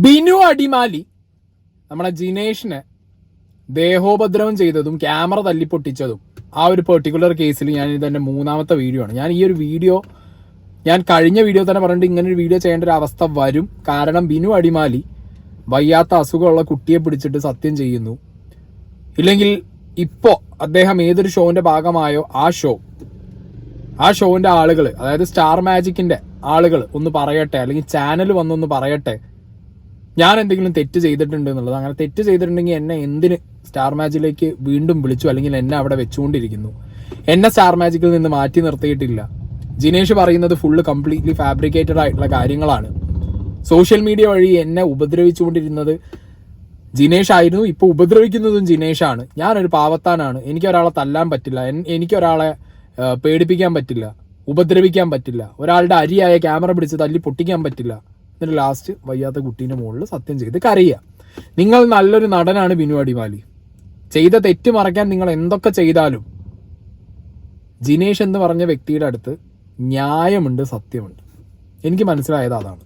ബിനു അടിമാലി നമ്മളെ ജിനേഷിനെ ദേഹോപദ്രവം ചെയ്തതും ക്യാമറ തല്ലിപ്പൊട്ടിച്ചതും ആ ഒരു പെർട്ടിക്കുലർ കേസിൽ ഞാൻ ഇതെന്റെ മൂന്നാമത്തെ വീഡിയോ ആണ്. ഞാൻ ഈ ഒരു വീഡിയോ ഞാൻ കഴിഞ്ഞ വീഡിയോ തന്നെ പറഞ്ഞിട്ട് ഇങ്ങനെ ഒരു വീഡിയോ ചെയ്യേണ്ട ഒരു അവസ്ഥ വരും. കാരണം ബിനു അടിമാലി വയ്യാത്ത അസുഖമുള്ള കുട്ടിയെ പിടിച്ചിട്ട് സത്യം ചെയ്യുന്നു. ഇല്ലെങ്കിൽ ഇപ്പോൾ അദ്ദേഹം ഏതൊരു ഷോന്റെ ഭാഗമായോ ആ ഷോ ആ ഷോന്റെ ആളുകൾ അതായത് സ്റ്റാർ മാജിക്കിന്റെ ആളുകൾ ഒന്ന് പറയട്ടെ അല്ലെങ്കിൽ ചാനൽ വന്നൊന്ന് പറയട്ടെ ഞാൻ എന്തെങ്കിലും തെറ്റ് ചെയ്തിട്ടുണ്ട് എന്നുള്ളത് അങ്ങനെ തെറ്റ് ചെയ്തിട്ടുണ്ടെങ്കിൽ എന്നെ എന്തിന് സ്റ്റാർ മാജിക്കിലേക്ക് വീണ്ടും വിളിച്ചു അല്ലെങ്കിൽ എന്നെ അവിടെ വെച്ചുകൊണ്ടിരിക്കുന്നു? എന്നെ സ്റ്റാർ മാജിക്കിൽ നിന്ന് മാറ്റി നിർത്തിയിട്ടില്ല. ജിനേഷ് പറയുന്നത് ഫുള്ള് കംപ്ലീറ്റ്ലി ഫാബ്രിക്കേറ്റഡ് ആയിട്ടുള്ള കാര്യങ്ങളാണ്. സോഷ്യൽ മീഡിയ വഴി എന്നെ ഉപദ്രവിച്ചുകൊണ്ടിരുന്നത് ജിനേഷ് ആയിരുന്നു. ഇപ്പൊ ഉപദ്രവിക്കുന്നതും ജിനേഷാണ്. ഞാനൊരു പാവത്താനാണ്. എനിക്ക് ഒരാളെ തല്ലാൻ പറ്റില്ല. എനിക്ക് ഒരാളെ പേടിപ്പിക്കാൻ പറ്റില്ല. ഉപദ്രവിക്കാൻ പറ്റില്ല. ഒരാളുടെ അരിയായ ക്യാമറ പിടിച്ച് തല്ലി പൊട്ടിക്കാൻ പറ്റില്ല. എന്നിട്ട് ലാസ്റ്റ് വയ്യാത്ത കുട്ടീന്റെ മുകളിൽ സത്യം ചെയ്ത് കരയുക. നിങ്ങൾ നല്ലൊരു നടനാണ് ബിനു അടിമാലി ചെയ്ത തെറ്റ് മറയ്ക്കാൻ നിങ്ങൾ എന്തൊക്കെ ചെയ്താലും ജിനേഷ് എന്ന് പറഞ്ഞ വ്യക്തിയുടെ അടുത്ത് ന്യായമുണ്ട് സത്യമുണ്ട്. എനിക്ക് മനസ്സിലായത് അതാണ്.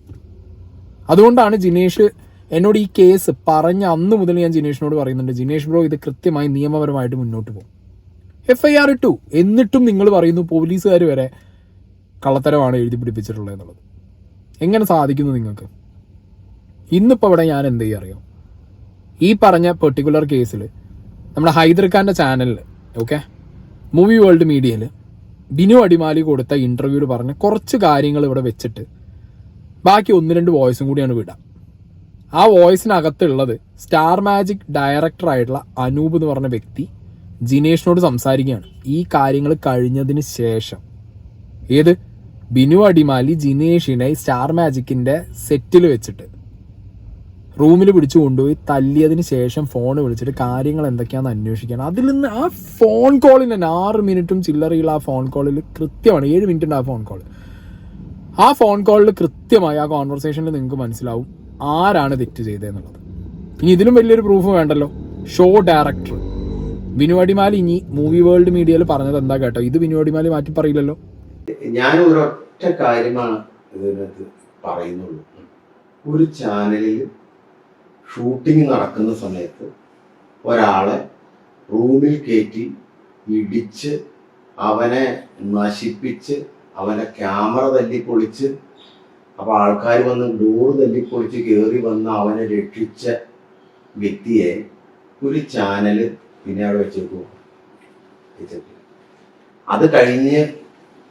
അതുകൊണ്ടാണ് ജിനേഷ് എന്നോട് ഈ കേസ് പറഞ്ഞ അന്ന് മുതൽ ഞാൻ ജിനേഷിനോട് പറയുന്നുണ്ട് ജിനേഷ് ബ്രോ ഇത് കൃത്യമായി നിയമപരമായിട്ട് മുന്നോട്ട് പോകും. എഫ് ഐ ആർ ഇട്ടു. എന്നിട്ടും നിങ്ങൾ പറയുന്നു പോലീസുകാർ വരെ കള്ളത്തരമാണ് എഴുതി പിടിപ്പിച്ചിട്ടുള്ളത് എന്നുള്ളത്. എങ്ങനെ സാധിക്കുന്നു നിങ്ങൾക്ക്? ഇന്നിപ്പോൾ ഇവിടെ ഞാൻ എന്ത് ചെയ്യുക അറിയാം? ഈ പറഞ്ഞ പെർട്ടിക്കുലർ കേസിൽ നമ്മുടെ ഹൈദർ ഖാന്റെ ചാനലിൽ ഓക്കെ മൂവി വേൾഡ് മീഡിയയിൽ ബിനു അടിമാലി കൊടുത്ത ഇന്റർവ്യൂവിൽ പറഞ്ഞ കുറച്ച് കാര്യങ്ങൾ ഇവിടെ വെച്ചിട്ട് ബാക്കി ഒന്ന് രണ്ട് വോയിസും കൂടിയാണ് വിടാം. ആ വോയിസിനകത്തുള്ളത് സ്റ്റാർ മാജിക് ഡയറക്ടർ ആയിട്ടുള്ള അനൂപ് എന്ന് പറഞ്ഞ വ്യക്തി ജിനേഷിനോട് സംസാരിക്കുകയാണ്. ഈ കാര്യങ്ങൾ കഴിഞ്ഞതിന് ശേഷം. ഏത്? ബിനു അടിമാലി ജിനേഷിനെ സ്റ്റാർ മാജിക്കിന്റെ സെറ്റിൽ വെച്ചിട്ട്. റൂമിൽ പിടിച്ചു കൊണ്ടുപോയി തല്ലിയതിന് ശേഷം ഫോൺ വിളിച്ചിട്ട് കാര്യങ്ങൾ എന്തൊക്കെയാണെന്ന് അന്വേഷിക്കണം. അതിൽ നിന്ന് ആ ഫോൺ കോളിൽ തന്നെ ആറ് മിനിറ്റും ചില്ലറയുള്ള ആ ഫോൺ കോളിൽ കൃത്യമാണ്. ഏഴ് മിനിറ്റ് ഉണ്ട് ആ ഫോൺ കോൾ ആ ഫോൺ കോളിൽ കൃത്യമായി ആ കോൺവെർസേഷനിൽ നിങ്ങൾക്ക് മനസ്സിലാവും ആരാണ് തെറ്റ് ചെയ്തതെന്നുള്ളത്. ഇനി ഇതിലും വലിയൊരു പ്രൂഫ് വേണ്ടല്ലോ. Show director. ബിനു അടിമാലി ഇനി മൂവി വേൾഡ് മീഡിയയിൽ പറഞ്ഞത് എന്താ കേട്ടോ? ഇത് ബിനു അടിമാലി മാറ്റി പറയില്ലല്ലോ. ഞാൻ ഒരൊറ്റ കാര്യമാണ് ഇതിനകത്ത് പറയുന്നുള്ളൂ. ഒരു ചാനലിൽ ഷൂട്ടിംഗ് നടക്കുന്ന സമയത്ത് ഒരാളെ റൂമിൽ കയറ്റി ഇടിച്ച് അവനെ നശിപ്പിച്ച് അവനെ ക്യാമറ തല്ലിപ്പൊളിച്ച് അപ്പൊ ആൾക്കാർ വന്ന് ഡോറ് തല്ലിപ്പൊളിച്ച് കയറി വന്ന് അവനെ രക്ഷിച്ച വ്യക്തിയെ ഒരു ചാനൽ പിന്നെ അവിടെ വെച്ചേക്കും അത് കഴിഞ്ഞ്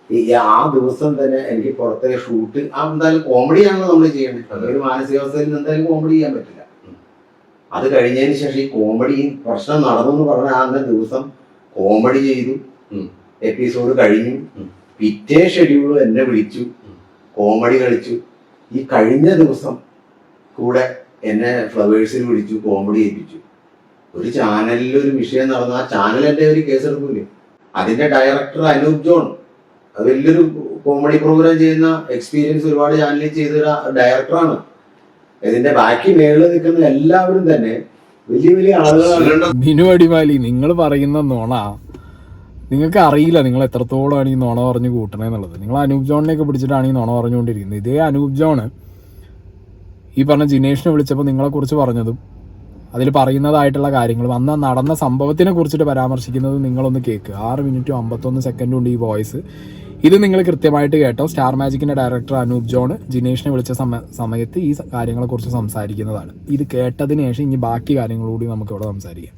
ഈ ആ ദിവസം തന്നെ എനിക്ക് പുറത്തെ ഷൂട്ട് ആ എന്തായാലും കോമഡിയാണല്ലോ നമ്മൾ ചെയ്യേണ്ടത് ഒരു മാനസികാവസ്ഥയിൽ നിന്ന് എന്തായാലും കോമഡി ചെയ്യാൻ പറ്റില്ല. അത് കഴിഞ്ഞതിന് ശേഷം ഈ കോമഡി പ്രശ്നം നടന്നു എന്ന് പറഞ്ഞ ആ ദിവസം കോമഡി ചെയ്തു. എപ്പിസോഡ് കഴിഞ്ഞു. പിറ്റേ ഷെഡ്യൂൾ എന്നെ വിളിച്ചു. കോമഡി കളിച്ചു. ഈ കഴിഞ്ഞ ദിവസം കൂടെ എന്നെ ഫ്ലവേഴ്സിൽ വിളിച്ചു കോമഡി ഏൽപ്പിച്ചു. ഒരു ചാനലിൽ ഒരു വിഷയം നടന്ന ആ ചാനൽ എന്റെ ഒരു കേസ് എടുക്കൂല്ലേ അതിന്റെ ഡയറക്ടർ അനൂപ് ജോൺ. അത് വലിയൊരു കോമഡി പ്രോഗ്രാം ചെയ്യുന്ന എക്സ്പീരിയൻസ് ഒരുപാട് ചാനലിൽ ചെയ്ത ഒരു ഡയറക്ടറാണ് ഇതിന്റെ ബാക്കി മേളിൽ നിൽക്കുന്ന എല്ലാവരും തന്നെ വലിയ വലിയ ആളുകളാണ്. ബിനു അടിമാലി നിങ്ങൾ പറയുന്ന നോണ നിങ്ങൾക്ക് അറിയില്ല നിങ്ങൾ എത്രത്തോളമാണ് ഈ നോണ പറഞ്ഞ് കൂട്ടണേന്നുള്ളത് നിങ്ങൾ അനൂപ് ജോണിനെയൊക്കെ പിടിച്ചിട്ടാണ് ഈ നുണ പറഞ്ഞുകൊണ്ടിരിക്കുന്നത്. ഇതേ അനൂപ് ജോണ് ഈ പറഞ്ഞ ജിനേഷിനെ വിളിച്ചപ്പോൾ നിങ്ങളെക്കുറിച്ച് പറഞ്ഞതും അതിൽ പറയുന്നതായിട്ടുള്ള കാര്യങ്ങളും അന്ന് നടന്ന സംഭവത്തിനെ കുറിച്ചിട്ട് പരാമർശിക്കുന്നത് നിങ്ങളൊന്ന് കേൾക്കുക ആറ് മിനിറ്റും അമ്പത്തൊന്ന് സെക്കൻഡും ഉണ്ട് ഈ വോയിസ് ഇത് നിങ്ങൾ കൃത്യമായിട്ട് കേട്ടോ. സ്റ്റാർ മാജിക്കിന്റെ ഡയറക്ടർ അനൂപ് ജോൺ ജിനേഷിനെ വിളിച്ച സമ സമയത്ത് ഈ കാര്യങ്ങളെ കുറിച്ച് സംസാരിക്കുന്നതാണ്. ഇത് കേട്ടതിന് ശേഷം ഇനി ബാക്കി കാര്യങ്ങളൂടി നമുക്ക് ഇവിടെ സംസാരിക്കാം.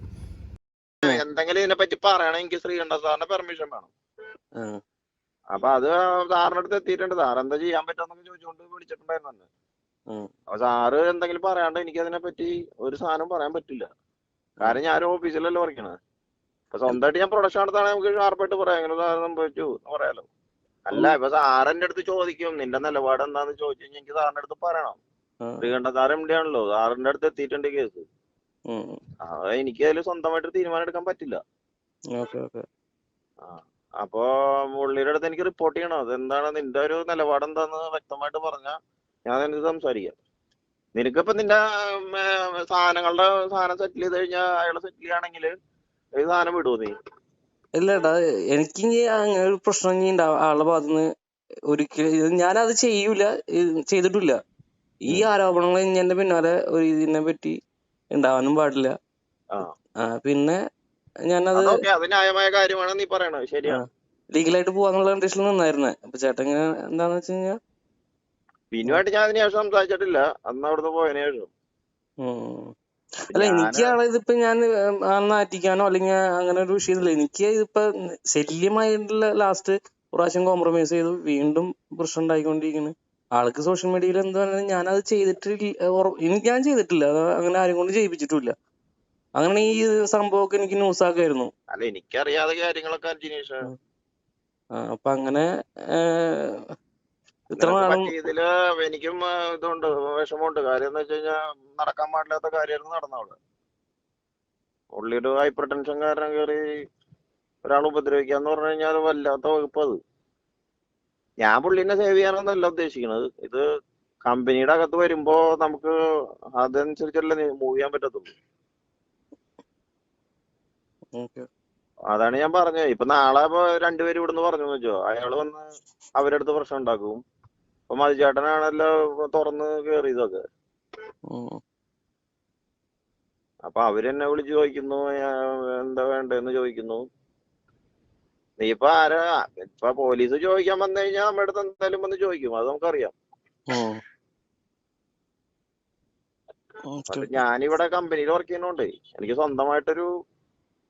എന്തെങ്കിലും ഇതിനെ പറ്റി പറയണമെങ്കിൽ ശ്രീകണ്ഠ സാറിന്റെ പെർമിഷൻ വേണം. അപ്പൊ അത് സാറിന്റെ അടുത്ത് എത്തിയിട്ടുണ്ട്. സാർ എന്താ ചെയ്യാൻ പറ്റുമെന്നൊക്കെ ചോദിച്ചുകൊണ്ട് വിളിച്ചിട്ടുണ്ടായിരുന്നു. അപ്പൊ സാറ് എന്തെങ്കിലും പറയാണ്ട് എനിക്ക് അതിനെ പറ്റി ഒരു സാധനം പറയാൻ പറ്റില്ല. കാരണം ഞാൻ ഓഫീസിലല്ലേ വർക്കണത് അപ്പൊ സ്വന്തമായിട്ട് ഞാൻ പ്രൊഡക്ഷൻ നടത്താണെങ്കിൽ നമുക്ക് ഷാർപ്പായിട്ട് പറയാം. സാധനം സംഭവിച്ചു എന്ന് പറയാലോ. അല്ല ഇപ്പൊ സാറിന്റെ അടുത്ത് ചോദിക്കും നിന്റെ നിലപാട് എന്താന്ന് ചോദിച്ചു കഴിഞ്ഞാൽ എനിക്ക് സാറിന്റെ അടുത്ത് പറയണം. ശ്രീകണ്ഠ സാർ എം ഡി ആണല്ലോ സാറിന്റെ അടുത്ത് എത്തിയിട്ടുണ്ട് കേസ്. എനിക്ക് അതിൽ സ്വന്തമായിട്ട് തീരുമാനം എടുക്കാൻ പറ്റില്ല. അപ്പൊ പുള്ളിയുടെ അടുത്ത് എനിക്ക് റിപ്പോർട്ട് ചെയ്യണം. അതെന്താണ് നിന്റെ ഒരു നിലപാട് എന്താന്ന് വ്യക്തമായിട്ട് പറഞ്ഞാൽ ഞാൻ നിനക്ക് സംസാരിക്കാം. നിനക്കിപ്പോ നിന്റെ സാധനങ്ങളുടെ സാധനം സെറ്റിൽ ചെയ്ത് കഴിഞ്ഞാൽ അയാളെ സെറ്റിൽ ചെയ്യുകയാണെങ്കിൽ ഈ സാധനം വിടുവോ നീ? ഇല്ലടാ എനിക്ക് ഇനി അങ്ങനെ ഒരു പ്രശ്നം ഇനി ഉണ്ടാവും ആളുടെ ഭാഗത്തുനിന്ന് ഒരിക്കലും ഞാനത് ചെയ്യൂല ചെയ്തിട്ടില്ല. ഈ ആരോപണങ്ങൾ ഇനി എന്റെ പിന്നാലെ ഒരു ഇതിനെ പറ്റി ഉണ്ടാവാനും പാടില്ല. ആ. പിന്നെ ഞാനത് ന്യായമായ കാര്യമാണ് നീ പറയണത് ശരിയാണ് ലീഗലായിട്ട് പോവാന്നുള്ള കണ്ടീഷനിൽ നിന്നായിരുന്നെ. അപ്പൊ ചേട്ടൻ ഇങ്ങനെ എന്താന്ന് വെച്ച് കഴിഞ്ഞാ ബിനുവായിട്ട് ഞാൻ അതിന് ശേഷം സംസാരിച്ചിട്ടില്ല. അന്ന് അവിടുന്ന് പോയതിനു ശേഷം. അല്ല എനിക്കാണ് എനിക്ക് ഇതിപ്പോ ഞാൻ നാറ്റിക്കാനോ അല്ലെങ്കിൽ അങ്ങനെ ഒരു വിഷയമില്ല എനിക്ക് ഇതിപ്പോ ശല്യമായിട്ടുള്ള ലാസ്റ്റ് പ്രാവശ്യം കോംപ്രമൈസ് ചെയ്തു. വീണ്ടും പ്രശ്നം ഉണ്ടായിക്കൊണ്ടിരിക്കുന്നു. ആൾക്ക് സോഷ്യൽ മീഡിയയിൽ എന്ത് പറഞ്ഞാലും ഞാൻ അത് ചെയ്തിട്ടില്ല എനിക്ക് ഞാൻ ചെയ്തിട്ടില്ല. അത് അങ്ങനെ ആരും കൊണ്ട് ചെയ്യിപ്പിച്ചിട്ടില്ല അങ്ങനെ ഈ സംഭവമൊക്കെ എനിക്ക് ന്യൂസ് ആക്കായിരുന്നു. അല്ല എനിക്കറിയാതെ കാര്യങ്ങളൊക്കെ അപ്പൊ അങ്ങനെ നാളും എനിക്കും ഇതുണ്ട് വിഷമമുണ്ട്. കാര്യം എന്ന് വെച്ച് കഴിഞ്ഞാൽ നടക്കാൻ പാടില്ലാത്ത കാര്യമായിരുന്നു നടന്നവിടെ പുള്ളിയുടെ ഹൈപ്പർ ടെൻഷൻ കാരണം കയറി ഒരാൾ ഉപദ്രവിക്കാന്ന് പറഞ്ഞു കഴിഞ്ഞാൽ വല്ലാത്ത വകുപ്പ് അത്. ഞാൻ പുള്ളിനെ സേവ് ചെയ്യാനൊന്നല്ല ഉദ്ദേശിക്കുന്നത് ഇത് കമ്പനിയുടെ അകത്ത് വരുമ്പോ നമുക്ക് അതനുസരിച്ചല്ലേ മൂവ് ചെയ്യാൻ പറ്റത്തുള്ളൂ. ഓക്കെ. അതാണ് ഞാൻ പറഞ്ഞത്. ഇപ്പൊ നാളെ ഇപ്പൊ രണ്ടുപേരും ഇവിടുന്ന് പറഞ്ഞു വെച്ചോ അയാൾ വന്ന് അവരടുത്ത് അടുത്ത് പ്രശ്നം ഉണ്ടാക്കും. ഇപ്പൊ മതിചേട്ടനാണല്ലോ തുറന്ന് കേറിയതൊക്കെ. അപ്പൊ അവരെന്നെ വിളിച്ചു ചോദിക്കുന്നു "ഞാ- എന്താ വേണ്ടെന്ന് ചോദിക്കുന്നു. നീ ഇപ്പൊ ആരാ? ഇപ്പൊ പോലീസ് ചോദിക്കാൻ വന്നു കഴിഞ്ഞാൽ നമ്മുടെ അടുത്ത് എന്തായാലും വന്ന് ചോദിക്കും അത് നമുക്കറിയാം. ഞാനിവിടെ കമ്പനിയിൽ വർക്ക് ചെയ്യുന്നോണ്ട് എനിക്ക് സ്വന്തമായിട്ടൊരു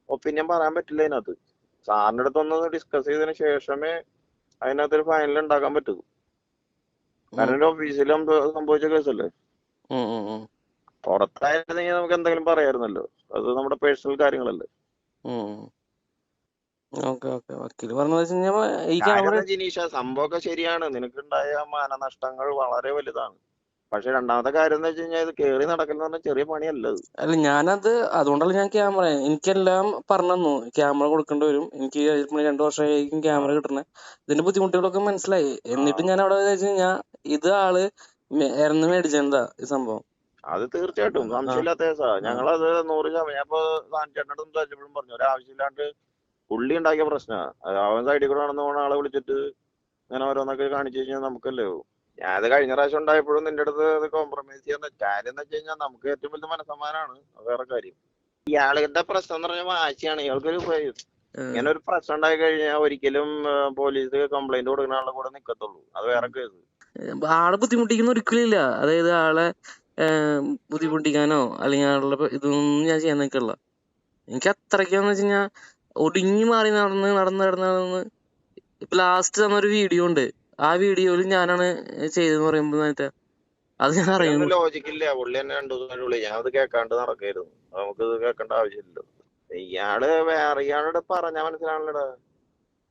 ഒപ്പീനിയൻ പറയാൻ പറ്റില്ല അതിനകത്ത്. സാറിന്റെ അടുത്ത് ഒന്ന് ഡിസ്കസ് ചെയ്തതിന് ശേഷമേ അതിനകത്തൊരു ഫൈനൽ ഉണ്ടാക്കാൻ പറ്റൂ. കാരണം ഓഫീസിൽ സംഭവിച്ച കേസല്ലേ പുറത്തായിരുന്നെങ്കിൽ നമുക്ക് എന്തെങ്കിലും പറയായിരുന്നല്ലോ. അത് നമ്മുടെ പേഴ്സണൽ കാര്യങ്ങളല്ലേ. സംഭവമൊക്കെ ശരിയാണ്. നിനക്കുണ്ടായ മാനനഷ്ടങ്ങൾ വളരെ വലുതാണ്. പക്ഷെ രണ്ടാമത്തെ കാര്യം എന്ന് വെച്ച് കഴിഞ്ഞാൽ ഇത് കേറി നടക്കുന്ന പറഞ്ഞാൽ ചെറിയ പണിയല്ല അല്ല ഞാനത് അതുകൊണ്ടല്ല ഞാൻ ക്യാമറ എനിക്കെല്ലാം പറഞ്ഞു തന്നു ക്യാമറ കൊടുക്കേണ്ടി വരും. എനിക്ക് രണ്ടു വർഷമായിരിക്കും ക്യാമറ കിട്ടണേ. ഇതിന്റെ ബുദ്ധിമുട്ടുകളൊക്കെ മനസ്സിലായി. എന്നിട്ട് ഞാൻ അവിടെ വെച്ച് കഴിഞ്ഞാൽ ഇത് ആൾ ഇറന്ന് മേടിച്ചെന്താ ഈ സംഭവം. അത് തീർച്ചയായിട്ടും. സംശയമില്ലാത്ത കേസാ. ഞങ്ങളത് നൂറ് ശതമാനം ഞാൻ ഇപ്പൊ സാഞ്ചേട്ടനോട് സംസാരിച്ചപ്പോഴും പറഞ്ഞു ഒരു ആവശ്യമില്ലാണ്ട് പുള്ളി ഉണ്ടാക്കിയ പ്രശ്നമാണ് അവൻ സൈഡിൽ കൂടെ നടന്നു പോണ ആളെ വിളിച്ചിട്ട് ഇങ്ങനെ ഓരോന്നൊക്കെ കാണിച്ചു കഴിഞ്ഞാൽ നമുക്കല്ലേ ഞാൻ അത് കഴിഞ്ഞ പ്രാവശ്യം ഉണ്ടായപ്പോഴും നിന്റെ അടുത്ത് അത് കോംപ്രമൈസ് ചെയ്യാൻ കാര്യം എന്ന് വെച്ച് കഴിഞ്ഞാൽ നമുക്ക് ഏറ്റവും വലിയ മനസ്സമാനാണ്. വേറെ കാര്യം. ഇയാളുടെ പ്രശ്നം എന്ന് പറഞ്ഞാൽ വാശിയാണ്. ഇയാൾക്കൊരു. ഇങ്ങനെ ഒരു പ്രശ്നം ഉണ്ടായി കഴിഞ്ഞാൽ ഒരിക്കലും പോലീസ് കംപ്ലൈന്റ് കൊടുക്കുന്ന ആളുടെ കൂടെ നിക്കത്തുള്ളൂ. അത് വേറെ കേസ്. ആളെ ബുദ്ധിമുട്ടിക്കുന്ന ഒരിക്കലില്ല അതായത് ആളെ ബുദ്ധിമുട്ടിക്കാനോ അല്ലെങ്കിൽ ആളുടെ ഇതൊന്നും ഞാൻ ചെയ്യാൻ നിൽക്കില്ല എനിക്ക് അത്രയ്ക്കാന്ന് വെച്ച് കഴിഞ്ഞാ ഒടുങ്ങി മാറി നടന്ന് നടന്ന് നടന്ന് നടന്ന് ഇപ്പൊ ലാസ്റ്റ് തന്നൊരു വീഡിയോ ഉണ്ട്. ആ വീഡിയോയിൽ ഞാനാണ് ചെയ്തെന്ന് പറയുമ്പോ നേരത്തെ അത് ഞാൻ അറിയുന്നു. ലോജിക്കില്ല പുള്ളി തന്നെ രണ്ടു ദിവസം ഞാൻ അത് കേൾക്കാണ്ട് നടക്കായിരുന്നു. നമുക്ക് ഇത് കേൾക്കേണ്ട ആവശ്യമില്ലല്ലോ. ഇയാൾ വേറെ ഇയാളോട് പറഞ്ഞാ മനസ്സിലാണല്ലോടാ